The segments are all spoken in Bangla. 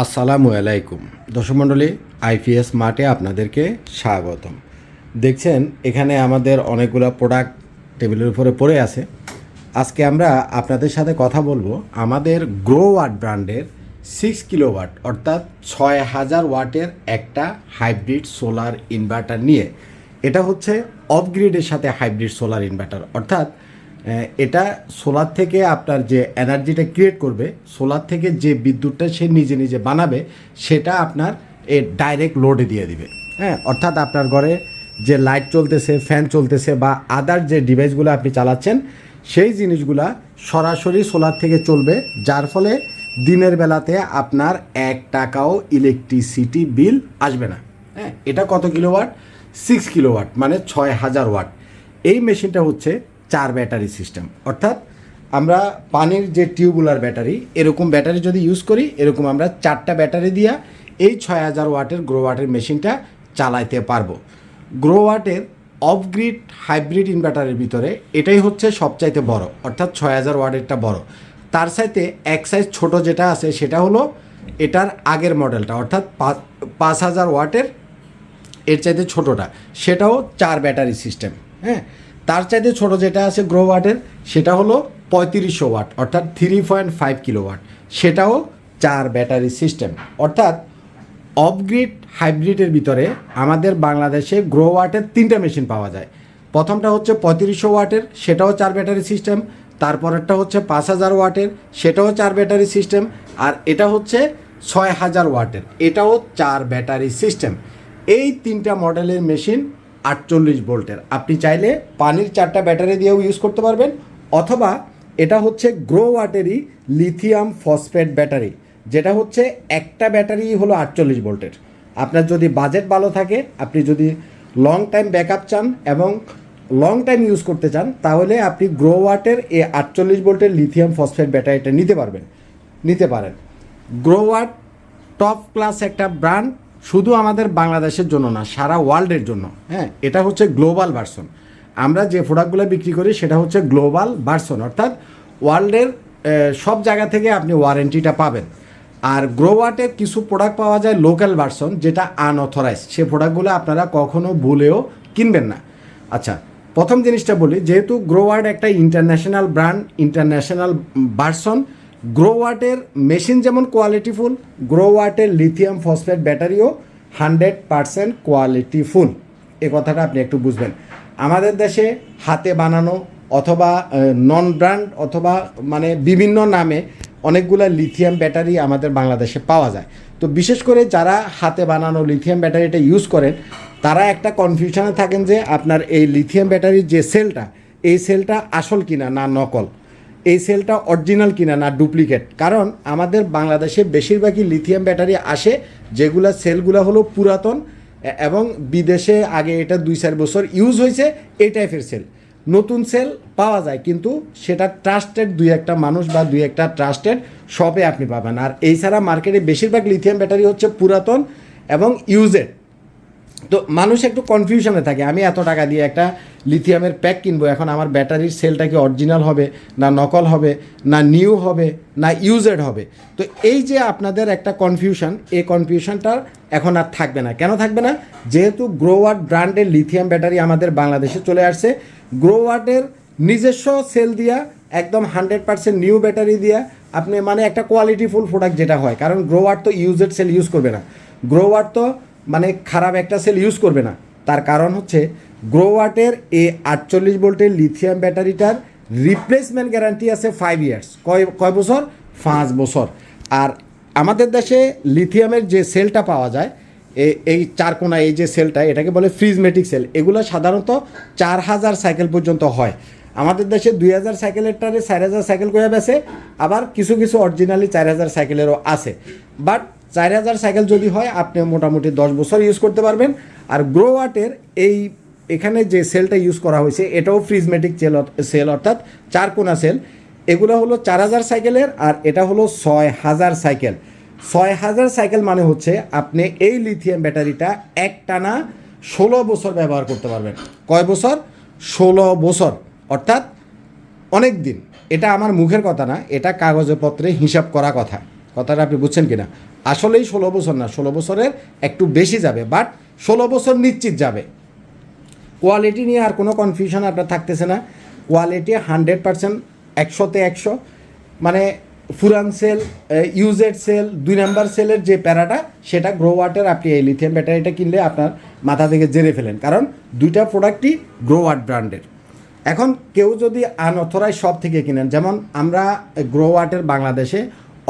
আসসালামু আলাইকুম। দর্শকমণ্ডলী আইপিএস মার্টে আপনাদেরকে স্বাগতম। দেখছেন, এখানে আমাদের অনেকগুলো প্রোডাক্ট টেবিলের উপরে পড়ে আছে। আজকে আমরা আপনাদের সাথে কথা বলব আমাদের গ্রো ওয়াট ব্র্যান্ডের সিক্স কিলো ওয়াট অর্থাৎ ছয় হাজার ওয়াটের একটা হাইব্রিড সোলার ইনভার্টার নিয়ে। এটা হচ্ছে অফ গ্রিডের সাথে হাইব্রিড সোলার ইনভার্টার অর্থাৎ এটা সোলার থেকে আপনার যে এনার্জিটা ক্রিয়েট করবে, সোলার থেকে যে বিদ্যুৎটা সে নিজে নিজে বানাবে, সেটা আপনার এ ডাইরেক্ট লোডে দিয়ে দিবে। হ্যাঁ অর্থাৎ আপনার ঘরে যে লাইট চলতেছে, ফ্যান চলতেছে বা আদার যে ডিভাইসগুলো আপনি চালাচ্ছেন, সেই জিনিসগুলা সরাসরি সোলার থেকে চলবে, যার ফলে দিনের বেলাতে আপনার এক টাকাও ইলেকট্রিসিটি বিল আসবে না। হ্যাঁ এটা কত কিলোওয়াট? সিক্স কিলোওয়াট মানে ছয় হাজার ওয়াট। এই মেশিনটা হচ্ছে চার ব্যাটারি সিস্টেম। অর্থাৎ আমরা পানির যে টিউবুলার ব্যাটারি, এরকম ব্যাটারি যদি ইউজ করি, এরকম আমরা চারটা ব্যাটারি দিয়া এই ছয় হাজার ওয়াটের গ্রো ওয়াটের মেশিনটা চালাইতে পারব। গ্রো ওয়াটের অফগ্রিড, হাইব্রিড ইনভার্টারের ভিতরে এটাই হচ্ছে সবচাইতে বড়, অর্থাৎ ছয় হাজার ওয়াটেরটা বড়। তার সাথে এক সাইজ ছোট যেটা আছে, সেটা হলো এটার আগের মডেলটা, অর্থাৎ পাঁচ হাজার ওয়াটের এর চাইতে ছোটোটা। সেটাও চার ব্যাটারি সিস্টেম হ্যাঁ? তার চাইতে ছোট যেটা আছে গ্রো ওয়াটের সেটা হলো পঁয়ত্রিশশো ওয়াট অর্থাৎ three point five kilowatt সেটাও চার ব্যাটারি সিস্টেম অর্থাৎ অফগ্রিড হাইব্রিডের ভিতরে আমাদের বাংলাদেশে গ্রো ওয়াটের তিনটা মেশিন পাওয়া যায়। প্রথমটা হচ্ছে পঁয়ত্রিশশো ওয়াটের সেটাও চার ব্যাটারি সিস্টেম তারপরেরটা হচ্ছে পাঁচ হাজার ওয়াটের সেটাও চার ব্যাটারি সিস্টেম আর এটা হচ্ছে ছয় হাজার ওয়াটের এটাও চার ব্যাটারি সিস্টেম এই তিনটা মডেলের মেশিন আটচল্লিশ ভোল্টের। আপনি চাইলে পানির চারটা ব্যাটারি দিয়েও ইউজ করতে পারবেন, অথবা এটা হচ্ছে গ্রো ওয়াটেরই লিথিয়াম ফসফেট ব্যাটারি, যেটা হচ্ছে একটা ব্যাটারি হলো আটচল্লিশ ভোল্টের। আপনার যদি বাজেট ভালো থাকে, আপনি যদি লং টাইম ব্যাকআপ চান এবং লং টাইম ইউজ করতে চান, তাহলে আপনি গ্রো ওয়াটের এই আটচল্লিশ ভোল্টের লিথিয়াম ফসফেট ব্যাটারিটা নিতে পারবেন, নিতে পারেন। গ্রো ওয়াট টপ ক্লাস একটা ব্র্যান্ড শুধু আমাদের বাংলাদেশের জন্য না, সারা ওয়ার্ল্ডের জন্য। হ্যাঁ এটা হচ্ছে গ্লোবাল ভার্সন আমরা যে প্রোডাক্টগুলো বিক্রি করি, সেটা হচ্ছে গ্লোবাল ভার্সন অর্থাৎ ওয়ার্ল্ডের সব জায়গা থেকে আপনি ওয়ারেন্টিটা পাবেন। আর গ্রোওয়াটের কিছু প্রোডাক্ট পাওয়া যায় লোকাল ভার্সন যেটা আনঅথরাইজ সে প্রোডাক্টগুলো আপনারা কখনো ভুলেও কিনবেন না। আচ্ছা প্রথম জিনিসটা বলি, যেহেতু গ্রোওয়ার্ড একটা ইন্টারন্যাশনাল ব্র্যান্ড ইন্টারন্যাশনাল ভার্সন গ্রোওয়াটের মেশিন যেমন কোয়ালিটি কোয়ালিটিফুল গ্রোওয়াটের লিথিয়াম ফসফেট ব্যাটারিও হান্ড্রেড পারসেন্ট কোয়ালিটিফুল এ কথাটা আপনি একটু বুঝবেন। আমাদের দেশে হাতে বানানো অথবা নন ব্র্যান্ড অথবা মানে বিভিন্ন নামে অনেকগুলা লিথিয়াম ব্যাটারি আমাদের বাংলাদেশে পাওয়া যায়। তো বিশেষ করে যারা হাতে বানানো লিথিয়াম ব্যাটারিটা ইউজ করেন, তারা একটা কনফিউশনে থাকেন যে আপনার এই লিথিয়াম ব্যাটারির যে সেলটা এই সেলটা আসল কিনা না নকল। এই সেলটা অরিজিনাল কিনা না ডুপ্লিকেট কারণ আমাদের বাংলাদেশে বেশিরভাগই লিথিয়াম ব্যাটারি আসে, যেগুলা সেলগুলো হলো পুরাতন এবং বিদেশে আগে এটা দুই চার বছর ইউজ হয়েছে, এই টাইপের সেল নতুন সেল পাওয়া যায়, কিন্তু সেটা ট্রাস্টেড দুই একটা মানুষ বা দুই একটা ট্রাস্টেড শপে আপনি পাবেন। আর এই ছাড়া মার্কেটে বেশিরভাগ লিথিয়াম ব্যাটারি হচ্ছে পুরাতন এবং ইউজেড তো মানুষ একটু কনফিউশনে থাকে। আমি এত টাকা দিয়ে একটা লিথিয়ামের প্যাক কিনবো, এখন আমার ব্যাটারির সেলটা কি অরিজিনাল হবে, না নকল হবে, না নিউ হবে, না ইউজেড হবে? তো এই যে আপনাদের একটা কনফিউশন এই কনফিউশনটা এখন আর থাকবে না। কেন থাকবে না? যেহেতু গ্রোওয়ার্ড ব্র্যান্ডের লিথিয়াম ব্যাটারি আমাদের বাংলাদেশে চলে আসছে। গ্রোওয়ার্ডের নিজস্ব সেল দিয়া, একদম হান্ড্রেড পার্সেন্ট নিউ ব্যাটারি দিয়া আপনি মানে একটা কোয়ালিটিফুল প্রোডাক্ট যেটা হয়। কারণ গ্রোওয়ার তো ইউজেড সেল ইউজ করবে না। গ্রোওয়ার তো মানে খারাপ একটা সেল ইউজ করবে না। তার কারণ হচ্ছে গ্রোওয়াটের এ আটচল্লিশ ভোল্টের লিথিয়াম ব্যাটারিটার রিপ্লেসমেন্ট গ্যারান্টি আছে ফাইভ ইয়ার্স কয় কয় বছর? পাঁচ বছর। আর আমাদের দেশে লিথিয়ামের যে সেলটা পাওয়া যায় এই চারকোনা এই যে সেলটা এটাকে বলে ফ্রিজমেটিক সেল এগুলো সাধারণত চার হাজার সাইকেল পর্যন্ত হয়। আমাদের দেশে দুই হাজার সাইকেলেরটারে চার হাজার সাইকেল করে বেছে আবার কিছু কিছু অরিজিনালি চার হাজার সাইকেলেরও আছে। বাট চার হাজার সাইকেল যদি হয়, আপনি মোটামুটি দশ বছর ইউজ করতে পারবেন। আর গ্রো ওয়াটের এই এখানে যে সেলটা ইউজ করা হয়েছে, এটাও ফ্রিজমেটিক সেল সেল অর্থাৎ চার কোনা সেল এগুলো হলো চার হাজার সাইকেলের আর এটা হলো ছয় হাজার সাইকেল। ছয় হাজার সাইকেল মানে হচ্ছে আপনি এই লিথিয়াম ব্যাটারিটা এক টানা ষোলো বছর ব্যবহার করতে পারবেন। কয় বছর? ষোলো বছর। অর্থাৎ অনেক দিন। এটা আমার মুখের কথা না, এটা কাগজপত্রে হিসাব করা কথা। কথাটা আপনি বুঝছেন কিনা? আসলেই ষোলো বছর না, ষোলো বছরের একটু বেশি যাবে বাট ষোলো বছর নিশ্চিত যাবে। কোয়ালিটি নিয়ে আর কোনো কনফিউশন আপনার থাকতেছে না। কোয়ালিটি হান্ড্রেড পার্সেন্ট একশোতে একশো। মানে ফুরান সেল ইউজেড সেল, দুই নাম্বার সেলের যে প্যারাটা, সেটা গ্রো ওয়াটের আপনি এই লিথিয়াম ব্যাটারিটা কিনলে আপনার মাথা থেকে জেরে ফেলেন। কারণ দুইটা প্রোডাক্টই গ্রো ওয়াট ব্র্যান্ডের। এখন কেউ যদি আনঅথরাইজ শপ থেকে কিনেন, যেমন আমরা গ্রো ওয়াটের বাংলাদেশে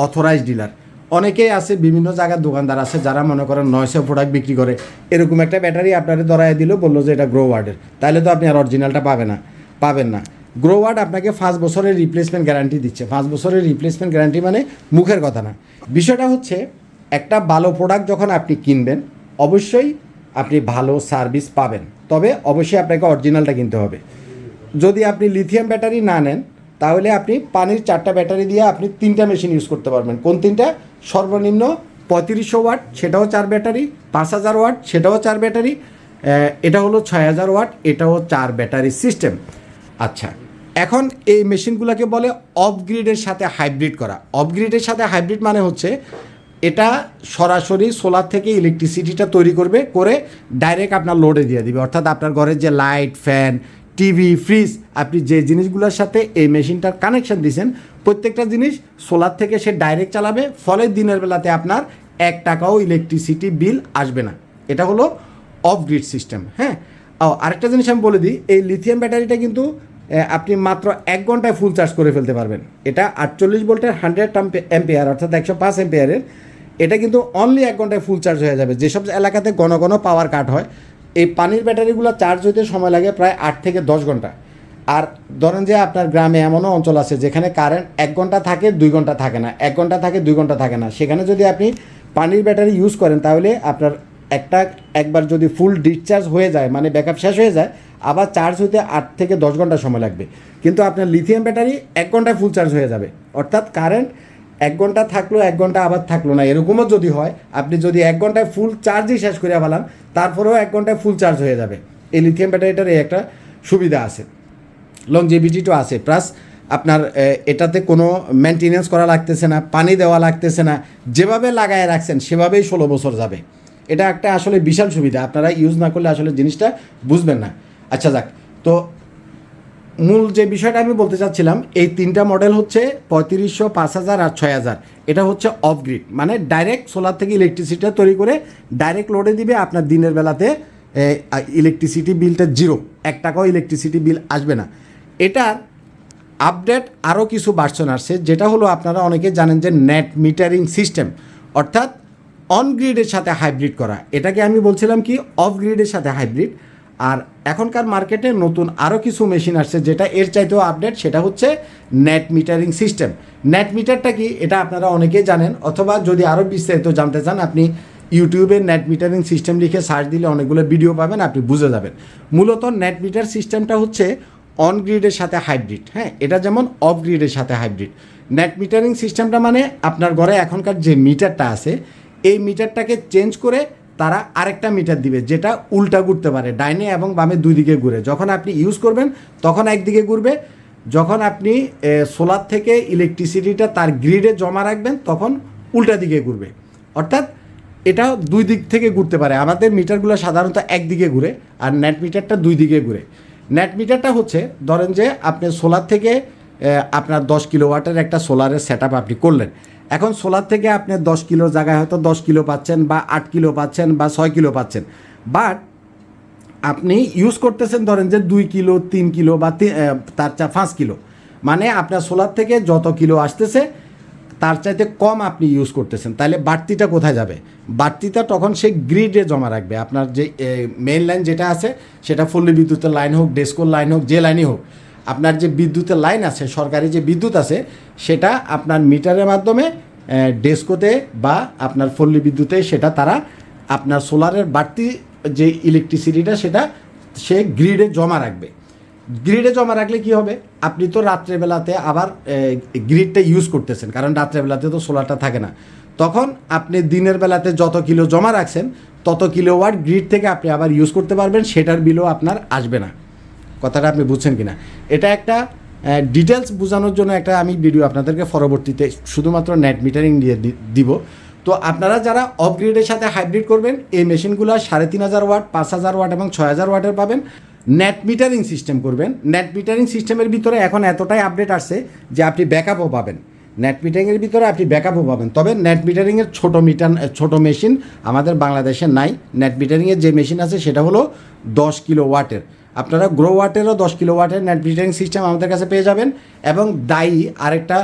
অথরাইজ ডিলার অনেকেই আছে, বিভিন্ন জায়গার দোকানদার আছে যারা মনে করেন নয়শো প্রোডাক্ট বিক্রি করে। এরকম একটা ব্যাটারি আপনার ধরাই দিল, বলল যে এটা গ্রো ওয়ার্ডের তাহলে তো আপনি আর অরিজিনালটা পাবেন না পাবেন না। গ্রো ওয়ার্ড আপনাকে পাঁচ বছরের রিপ্লেসমেন্ট গ্যারান্টি দিচ্ছে। পাঁচ বছরের রিপ্লেসমেন্ট গ্যারান্টি মানে মুখের কথা না। বিষয়টা হচ্ছে, একটা ভালো প্রোডাক্ট যখন আপনি কিনবেন, অবশ্যই আপনি ভালো সার্ভিস পাবেন। তবে অবশ্যই আপনাকে অরিজিনালটা কিনতে হবে। যদি আপনি লিথিয়াম ব্যাটারি না নেন তাহলে আপনি পানির চারটা ব্যাটারি দিয়ে আপনি তিনটা মেশিন ইউজ করতে পারবেন। কোন তিনটা? সর্বনিম্ন পঁয়ত্রিশশো ওয়াট, সেটাও চার ব্যাটারি, পাঁচ হাজার ওয়াট, সেটাও চার ব্যাটারি এটা হলো ছয় হাজার ওয়াট, এটাও চার ব্যাটারি সিস্টেম আচ্ছা এখন এই মেশিনগুলোকে বলে অফ গ্রিডের সাথে হাইব্রিড করা। অফ গ্রিডের সাথে হাইব্রিড মানে হচ্ছে এটা সরাসরি সোলার থেকে ইলেকট্রিসিটিটা তৈরি করবে, করে ডাইরেক্ট আপনার লোডে দিয়ে দিবে। অর্থাৎ আপনার ঘরের যে লাইট ফ্যান টিভি, ফ্রিজ, আপনি যে জিনিসগুলোর সাথে এই মেশিনটার কানেকশন দিয়েছেন প্রত্যেকটা জিনিস সোলার থেকে সে ডাইরেক্ট চালাবে ফলে দিনের বেলাতে আপনার এক টাকাও ইলেকট্রিসিটি বিল আসবে না। এটা হলো অফ গ্রিড সিস্টেম হ্যাঁ? ও আরেকটা জিনিস আমি বলে দিই, এই লিথিয়াম ব্যাটারিটা কিন্তু আপনি মাত্র এক ঘন্টায় ফুল চার্জ করে ফেলতে পারবেন। এটা আটচল্লিশ ভোল্টের হান্ড্রেড এম্পিয়ার অর্থাৎ একশো পাঁচ এম্পিয়ারের এটা কিন্তু অনলি এক ঘন্টায় ফুল চার্জ হয়ে যাবে। যেসব এলাকাতে ঘন ঘন পাওয়ার কাট হয় এই পানির ব্যাটারিগুলো চার্জ হতে সময় লাগে প্রায় আট থেকে দশ ঘণ্টা। আর ধরেন যে আপনার গ্রামে এমনও অঞ্চল আছে, যেখানে কারেন্ট এক ঘণ্টা থাকে, দুই ঘণ্টা থাকে না। এক ঘণ্টা থাকে, দুই ঘণ্টা থাকে না। সেখানে যদি আপনি পানির ব্যাটারি ইউজ করেন, তাহলে আপনার একটা একবার যদি ফুল ডিসচার্জ হয়ে যায় মানে ব্যাকআপ শেষ হয়ে যায়, আবার চার্জ হতে আট থেকে দশ ঘণ্টা সময় লাগবে। কিন্তু আপনার লিথিয়াম ব্যাটারি এক ঘন্টায় ফুল চার্জ হয়ে যাবে। অর্থাৎ কারেন্ট এক ঘণ্টা থাকল, এক ঘণ্টা আবার থাকল না, এরকমও যদি হয়, আপনি যদি এক ঘন্টায় ফুল চার্জই শেষ করে ফেলান, তারপরেও এক ঘন্টায় ফুল চার্জ হয়ে যাবে। এই লিথিয়াম ব্যাটারিটার এই একটা সুবিধা আছে। লংজিভিটিও আছে প্লাস আপনার এটাতে কোনো মেনটেনেন্স করা লাগতেছে না, পানি দেওয়া লাগতেছে না, যেভাবে লাগায় রাখছেন, সেভাবেই ষোলো বছর যাবে। এটা একটা আসলে বিশাল সুবিধা, আপনারা ইউজ না করলে আসলে জিনিসটা বুঝবেন না। আচ্ছা যাক, তো মূল যে বিষয়টা আমি বলতে চাচ্ছিলাম, এই তিনটা মডেল হচ্ছে পঁয়ত্রিশশো, পাঁচ হাজার আর ছয় হাজার। এটা হচ্ছে অফ গ্রিড মানে ডাইরেক্ট সোলার থেকে ইলেকট্রিসিটিটা তৈরি করে ডাইরেক্ট লোডে দিবে আপনার দিনের বেলাতে ইলেকট্রিসিটি বিলটা জিরো এক টাকাও ইলেকট্রিসিটি বিল আসবে না। এটার আপডেট আরও কিছু ভার্সন আসছে, যেটা হলো আপনারা অনেকে জানেন যে নেট মিটারিং সিস্টেম অর্থাৎ অন গ্রিডের সাথে হাইব্রিড করা। এটাকে আমি বলছিলাম কি অফ গ্রিডের সাথে হাইব্রিড আর এখনকার মার্কেটে নতুন আরও কিছু মেশিন আসছে, যেটা এর চাইতেও আপডেট সেটা হচ্ছে নেট মিটারিং সিস্টেম নেট মিটারটা কি? এটা আপনারা অনেকেই জানেন, অথবা যদি আরও বিস্তারিত জানতে চান, আপনি ইউটিউবে নেট মিটারিং সিস্টেম লিখে সার্চ দিলে অনেকগুলো ভিডিও পাবেন, আপনি বুঝে যাবেন। মূলত নেট মিটার সিস্টেমটা হচ্ছে অন গ্রিডের সাথে হাইব্রিড হ্যাঁ? এটা যেমন অফ গ্রিডের সাথে হাইব্রিড নেট মিটারিং সিস্টেমটা মানে আপনার ঘরে এখনকার যে মিটারটা আছে, এই মিটারটাকে চেঞ্জ করে তারা আরেকটা মিটার দিবে, যেটা উল্টা ঘুরতে পারে, ডাইনে এবং বামে দুই দিকে ঘুরে। যখন আপনি ইউজ করবেন, তখন একদিকে ঘুরবে। যখন আপনি সোলার থেকে ইলেকট্রিসিটিটা তার গ্রিডে জমা রাখবেন, তখন উল্টা দিকে ঘুরবে। অর্থাৎ এটা দুই দিক থেকে ঘুরতে পারে। আমাদের মিটারগুলো সাধারণত একদিকে ঘুরে আর নেট মিটারটা দুই দিকে ঘুরে। নেট মিটারটা হচ্ছে, ধরেন যে আপনি সোলার থেকে আপনার দশ কিলো ওয়াটের একটা সোলারের সেট আপনি করলেন। এখন সোলার থেকে আপনি দশ কিলো জায়গায় হয়তো দশ কিলো পাচ্ছেন বা আট কিলো পাচ্ছেন বা ছয় কিলো পাচ্ছেন। বাট আপনি ইউজ করতেছেন ধরেন যে দুই কিলো, তিন কিলো বা তার চা পাঁচ কিলো। মানে আপনার সোলার থেকে যত কিলো আসতেছে, তার চাইতে কম আপনি ইউজ করতেছেন। তাহলে বাড়তিটা কোথায় যাবে? বাড়তিটা তখন সে গ্রিডে জমা রাখবে। আপনার যে মেইন লাইন যেটা আছে, সেটা ফুল্লি বিদ্যুতের লাইন হোক ডেস্কোর লাইন হোক, যে লাইনই হোক। আপনার যে বিদ্যুতের লাইন আছে, সরকারি যে বিদ্যুৎ আছে, সেটা আপনার মিটারের মাধ্যমে ডেস্কোতে বা আপনার ফুল্লি বিদ্যুতে সেটা তারা আপনার সোলারের বাড়তি যে ইলেকট্রিসিটিটা সেটা সে গ্রিডে জমা রাখবে। গ্রিডে জমা রাখলে কি হবে? আপনি তো রাত্রেবেলাতে আবার গ্রিডটা ইউজ করতেছেন, কারণ রাত্রেবেলাতে তো সোলারটা থাকে না। তখন আপনি দিনের বেলাতে যত কিলো জমা রাখছেন, তত কিলো ওয়াট গ্রিড থেকে আপনি আবার ইউজ করতে পারবেন, সেটার বিলও আপনার আসবে না। কথাটা আপনি বুঝছেন কি না এটা একটা ডিটেলস বোঝানোর জন্য একটা আমি ভিডিও আপনাদেরকে পরবর্তীতে শুধুমাত্র নেট মিটারিং দিয়ে দিব। তো আপনারা যারা অপগ্রেডের সাথে হাইব্রিড করবেন, এই মেশিনগুলো সাড়ে তিন হাজার ওয়াট পাঁচ হাজার ওয়াট এবং ছয় হাজার ওয়াটের পাবেন। নেট মিটারিং সিস্টেম করবেন। নেট মিটারিং সিস্টেমের ভিতরে এখন এতটাই আপডেট আসছে যে আপনি ব্যাকআপও পাবেন। নেট মিটারিংয়ের ভিতরে আপনি ব্যাকআপও পাবেন। তবে নেট মিটারিংয়ের ছোটো মিটার ছোটো মেশিন আমাদের বাংলাদেশে নাই। নেট মিটারিংয়ের যে মেশিন আছে, সেটা হলো দশ কিলো ওয়াটের আপনারা গ্রো ওয়াটেরও দশ কিলো ওয়াটের নেট মিটারিং সিস্টেম আমাদের কাছে পেয়ে যাবেন এবং দায়ী আরেকটা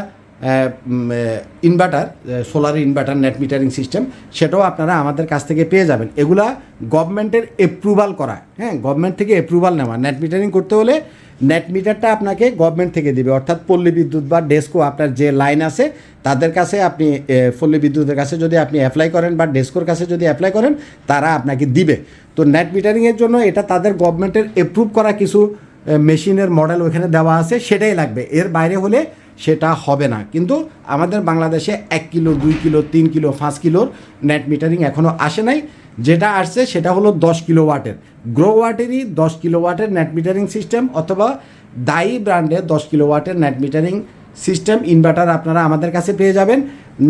inverter solar inverter net metering system সেটাও আপনারা আমাদের কাছ থেকে পেয়ে যাবেন। এগুলা গভর্নমেন্টের অ্যাপ্রুভাল করা। হ্যাঁ গভর্নমেন্ট থেকে অ্যাপ্রুভাল নেওয়া। নেট মিটারিং করতে হলে নেট মিটারটা আপনাকে গভর্নমেন্ট থেকে দিবে। অর্থাৎ পল্লী বিদ্যুৎ বা ডেস্কো আপনার যে লাইন আছে, তাদের কাছে আপনি পল্লী বিদ্যুতের কাছে যদি আপনি অ্যাপ্লাই করেন বা ডেস্কোর কাছে যদি অ্যাপ্লাই করেন, তারা আপনাকে দিবে। তো নেট মিটারিংয়ের জন্য এটা তাদের গভর্নমেন্টের অ্যাপ্রুভ করা কিছু মেশিনের মডেল ওখানে দেওয়া আছে, সেটাই লাগবে। এর বাইরে হলে সেটা হবে না। কিন্তু আমাদের বাংলাদেশে এক কিলো, দুই কিলো, তিন কিলো, পাঁচ কিলোর নেট মিটারিং এখনও আসে নাই। যেটা আসছে সেটা হলো দশ কিলো ওয়াটের। গ্রো ওয়াটেরই দশ কিলো ওয়াটের নেট মিটারিং সিস্টেম অথবা দায়ী ব্র্যান্ডের দশ কিলো ওয়াটের নেট মিটারিং সিস্টেম ইনভার্টার আপনারা আমাদের কাছে পেয়ে যাবেন।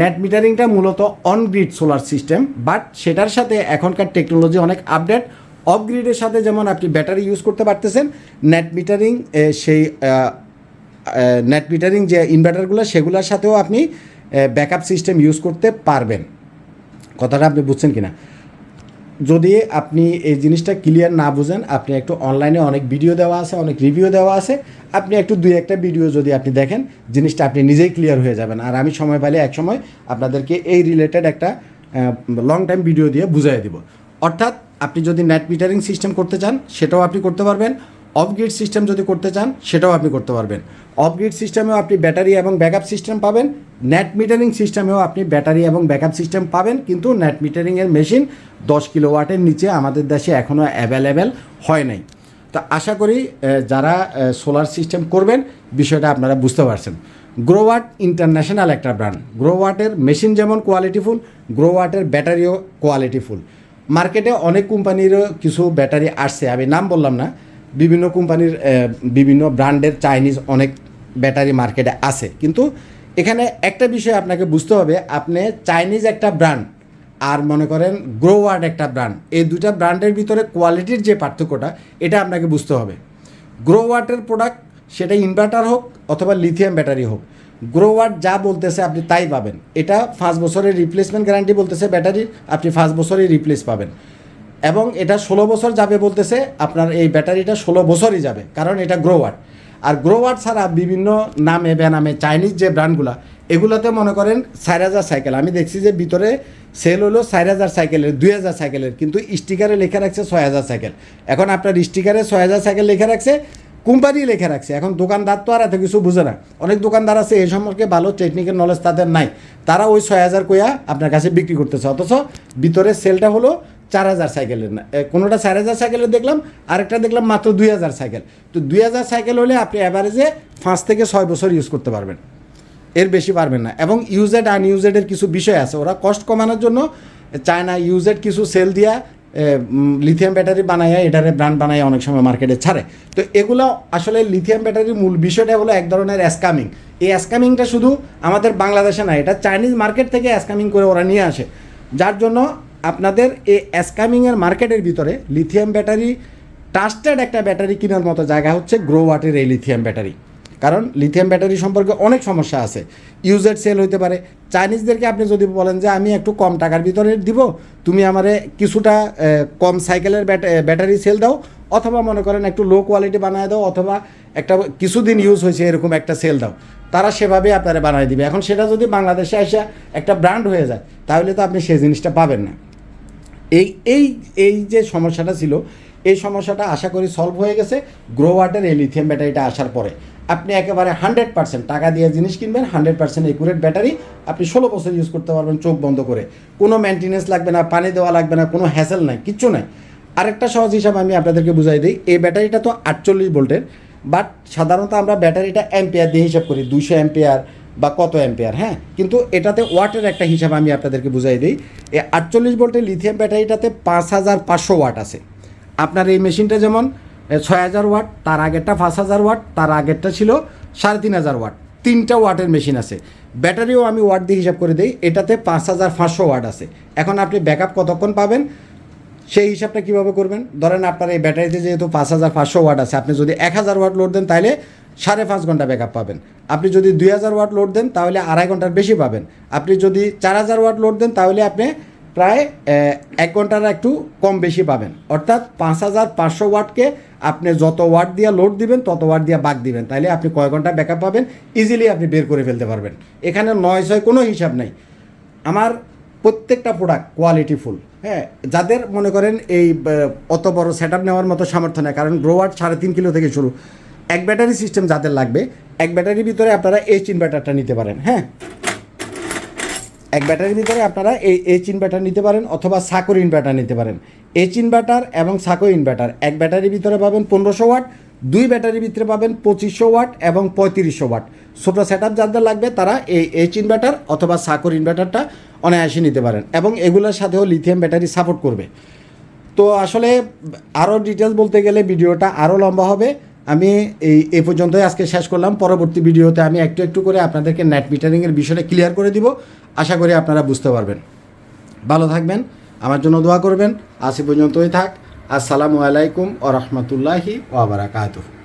নেট মিটারিংটা মূলত অনগ্রিড সোলার সিস্টেম বাট সেটার সাথে এখনকার টেকনোলজি অনেক আপডেট অফ গ্রিডের সাথে যেমন আপনি ব্যাটারি ইউজ করতে পারতেছেন নেট মিটারিং সেই নেট মিটারিং যে ইনভার্টারগুলো সেগুলোর সাথেও আপনি ব্যাকআপ সিস্টেম ইউজ করতে পারবেন। কথাটা আপনি বুঝছেন কি না যদি আপনি এই জিনিসটা ক্লিয়ার না বুঝেন, আপনি একটু অনলাইনে অনেক ভিডিও দেওয়া আছে, অনেক রিভিউ দেওয়া আছে, আপনি একটু দুই একটা ভিডিও যদি আপনি দেখেন, জিনিসটা আপনি নিজেই ক্লিয়ার হয়ে যাবেন। আর আমি সময় পাইলে এক সময় আপনাদেরকে এই রিলেটেড একটা লং টাইম ভিডিও দিয়ে বুঝাই দিব। অর্থাৎ আপনি যদি নেট মিটারিং সিস্টেম করতে চান, সেটাও আপনি করতে পারবেন। অফ গ্রিড সিস্টেম যদি করতে চান, সেটাও আপনি করতে পারবেন। অফ গ্রিড সিস্টেমেও আপনি ব্যাটারি এবং ব্যাকআপ সিস্টেম পাবেন। নেট মিটারিং সিস্টেমেও আপনি ব্যাটারি এবং ব্যাকআপ সিস্টেম পাবেন। কিন্তু নেট মিটারিংয়ের মেশিন দশ কিলো ওয়াটের নিচে আমাদের দেশে এখনও অ্যাভেলেবেল হয় নাই। তো আশা করি যারা সোলার সিস্টেম করবেন, বিষয়টা আপনারা বুঝতে পারছেন। গ্রোওয়াট ইন্টারন্যাশনাল একটা ব্র্যান্ড গ্রোওয়াটের মেশিন যেমন কোয়ালিটিফুল গ্রোওয়াটের ব্যাটারিও কোয়ালিটিফুল মার্কেটে অনেক কোম্পানিরও কিছু ব্যাটারি আসছে। আমি নাম বললাম না। বিভিন্ন কোম্পানির বিভিন্ন ব্র্যান্ডের চাইনিজ অনেক ব্যাটারি মার্কেটে আছে। কিন্তু এখানে একটা বিষয় আপনাকে বুঝতে হবে, আপনি চাইনিজ একটা ব্র্যান্ড আর মনে করেন গ্রোওয়ার্ড একটা ব্র্যান্ড, এই দুটা ব্র্যান্ডের ভিতরে কোয়ালিটির যে পার্থক্যটা, এটা আপনাকে বুঝতে হবে। গ্রোওয়ার্ডের প্রোডাক্ট, সেটা ইনভার্টার হোক অথবা লিথিয়াম ব্যাটারি হোক গ্রোওয়ার্ড যা বলতেছে আপনি তাই পাবেন। এটা পাঁচ বছরের রিপ্লেসমেন্ট গ্যারান্টি বলতেছে ব্যাটারির আপনি পাঁচ বছরই রিপ্লেস পাবেন। এবং এটা ষোলো বছর যাবে বলতেছে, আপনার এই ব্যাটারিটা ষোলো বছরই যাবে, কারণ এটা গ্রোওয়ার্ড আর গ্রোওয়ার্ড ছাড়া বিভিন্ন নামে, বেনামে চাইনিজ যে ব্র্যান্ডগুলো এগুলোতে মনে করেন চার হাজার সাইকেল আমি দেখছি যে ভিতরে সেল হলো চার হাজার সাইকেলের দুই হাজার সাইকেলের কিন্তু স্টিকারে লেখা রাখছে ছয় হাজার সাইকেল এখন আপনার স্টিকারে ছয় হাজার সাইকেল লেখা রাখছে কোম্পানি লেখা রাখছে। এখন দোকানদার তো আর এত কিছু বুঝে না। অনেক দোকানদার আছে, এই সম্পর্কে ভালো টেকনিক্যাল নলেজ তাদের নাই। তারা ওই ছয় হাজার কইয়া আপনার কাছে বিক্রি করতেছে। অথচ ভিতরে সেলটা হলো চার হাজার সাইকেলের না। কোনোটা চার হাজার সাইকেলের দেখলাম, আরেকটা দেখলাম মাত্র দুই হাজার সাইকেল। তো দুই হাজার সাইকেল হলে আপনি অ্যাভারেজে পাঁচ থেকে ছয় বছর ইউজ করতে পারবেন। এর বেশি পারবেন না। এবং ইউজেড আনইউজেডের কিছু বিষয় আছে। ওরা কস্ট কমানোর জন্য চায়না ইউজেড কিছু সেল দিয়া লিথিয়াম ব্যাটারি বানায় এটারে ব্র্যান্ড বানায় অনেক সময় মার্কেটে ছাড়ে। তো এগুলো আসলে লিথিয়াম ব্যাটারির মূল বিষয়টা হলো এক ধরনের অ্যাসকামিং এই অ্যাসকামিংটা শুধু আমাদের বাংলাদেশে না, এটা চাইনিজ মার্কেট থেকে অ্যাসকামিং করে ওরা নিয়ে আসে। যার জন্য আপনাদের এই অ্যাসকামিংয়ের মার্কেটের ভিতরে লিথিয়াম ব্যাটারি ট্রাস্টেড একটা ব্যাটারি কেনার মতো জায়গা হচ্ছে গ্রো ওয়াটের এই লিথিয়াম ব্যাটারি কারণ লিথিয়াম ব্যাটারি সম্পর্কে অনেক সমস্যা আছে। ইউজেড সেল হইতে পারে। চাইনিজদেরকে আপনি যদি বলেন যে, আমি একটু কম টাকার ভিতরে দিব, তুমি আমারে কিছুটা কম সাইকেলের ব্যাটারি সেল দাও, অথবা মনে করেন একটু লো কোয়ালিটি বানায় দাও, অথবা একটা কিছুদিন ইউজ হয়েছে, এরকম একটা সেল দাও। তারা সেভাবে আপনারা বানায় দিবে। এখন সেটা যদি বাংলাদেশে এসে একটা ব্র্যান্ড হয়ে যায়, তাহলে তো আপনি সেই জিনিসটা পাবেন না। এই এই এই যে সমস্যাটা ছিল, এই সমস্যাটা আশা করি সলভ হয়ে গেছে। গ্রো ওয়াটার এই লিথিয়াম ব্যাটারিটা আসার পরে। আপনি একেবারে হান্ড্রেড পার্সেন্ট টাকা দিয়ে জিনিস কিনবেন হান্ড্রেড পার্সেন্ট একুরেট ব্যাটারি আপনি ষোলো বছর ইউজ করতে পারবেন চোখ বন্ধ করে। কোনো মেনটেনেন্স লাগবে না, পানি দেওয়া লাগবে না, কোনো হ্যাসেল নাই, কিচ্ছু নাই। আরেকটা সহজ হিসাবে আমি আপনাদেরকে বুঝাই দিই, এই ব্যাটারিটা তো আটচল্লিশ ভোল্টের বাট সাধারণত আমরা ব্যাটারিটা অ্যাম্পিয়ার দিয়ে হিসাব করি দুশো অ্যাম্পিয়ার বা কত অ্যাম্পিয়ার হ্যাঁ? কিন্তু এটাতে ওয়াটের একটা হিসাব আমি আপনাদেরকে বুঝাই দিই। এই আটচল্লিশ ভোল্টের লিথিয়াম ব্যাটারিটাতে পাঁচ হাজার পাঁচশো ওয়াট আছে। আপনার এই মেশিনটা যেমন ছয় হাজার ওয়াট, তার আগেরটা পাঁচ হাজার ওয়াট, তার আগেরটা ছিল সাড়ে তিন হাজার ওয়াট। তিনটা ওয়াটের মেশিন আছে। ব্যাটারিও আমি ওয়াট দিয়ে হিসাব করে দিই, এটাতে পাঁচ হাজার পাঁচশো ওয়াট আছে। এখন আপনি ব্যাকআপ কতক্ষণ পাবেন? সেই হিসাবটা কীভাবে করবেন? ধরেন আপনার এই ব্যাটারিতে যেহেতু পাঁচ হাজার পাঁচশো ওয়াট আছে, আপনি যদি এক হাজার ওয়াট লোড দেন তাহলে সাড়ে পাঁচ ঘণ্টা ব্যাকআপ পাবেন। আপনি যদি দুই হাজার ওয়াট লোড দেন, তাহলে আড়াই ঘণ্টার বেশি পাবেন। আপনি যদি চার হাজার ওয়াট লোড দেন, তাহলে আপনি প্রায় এক ঘণ্টার একটু কম বেশি পাবেন। অর্থাৎ পাঁচ হাজার পাঁচশো ওয়াটকে আপনি যত ওয়াট দিয়ে লোড দিবেন, তত ওয়াট দিয়ে বাগ দিবেন। তাহলে আপনি কয় ঘণ্টা ব্যাকআপ পাবেন? ইজিলি আপনি বের করে ফেলতে পারবেন। এখানে নয় ছয় কোনো হিসাব নেই। আমার প্রত্যেকটা প্রোডাক্ট কোয়ালিটিফুল হ্যাঁ? যাদের মনে করেন এই অত বড় সেট নেওয়ার মতো সামর্থ্য নেই, কারণ গ্রোয়াট সাড়ে তিন কিলো থেকে শুরু। এক ব্যাটারি সিস্টেম যাদের লাগবে, এক ব্যাটারির ভিতরে আপনারা এইচ ইনভার্টারটা নিতে পারেন হ্যাঁ? এক ব্যাটারির ভিতরে আপনারা এই এইচ ইনভার্টার নিতে পারেন অথবা সাকোর ইনভার্টার নিতে পারেন। এইচ ইনভার্টার এবং সাকো ইনভার্টার এক ব্যাটারির ভিতরে পাবেন পনেরোশো ওয়াট, দুই ব্যাটারির ভিতরে পাবেন পঁচিশশো ওয়াট এবং পঁয়ত্রিশশো ওয়াট। ছোটো সেট আপ যাদের লাগবে, তারা এই এইচ ইনভার্টার অথবা সাকোর ইনভার্টারটা অনায়াসে নিতে পারেন এবং এগুলোর সাথেও লিথিয়াম ব্যাটারি সাপোর্ট করবে। তো আসলে আরও ডিটেলস বলতে গেলে ভিডিওটা আরও লম্বা হবে। আমি এই, এ পর্যন্তই আজকে শেষ করলাম। পরবর্তী ভিডিওতে আমি একটু একটু করে আপনাদেরকে নেট মিটারিংয়ের বিষয়টা ক্লিয়ার করে দিব। আশা করি আপনারা বুঝতে পারবেন। ভালো থাকবেন, আমার জন্য দোয়া করবেন। আজ পর্যন্তই থাক। আসসালামু আলাইকুম ও রহমতুল্লাহি ওবরাকাতুহ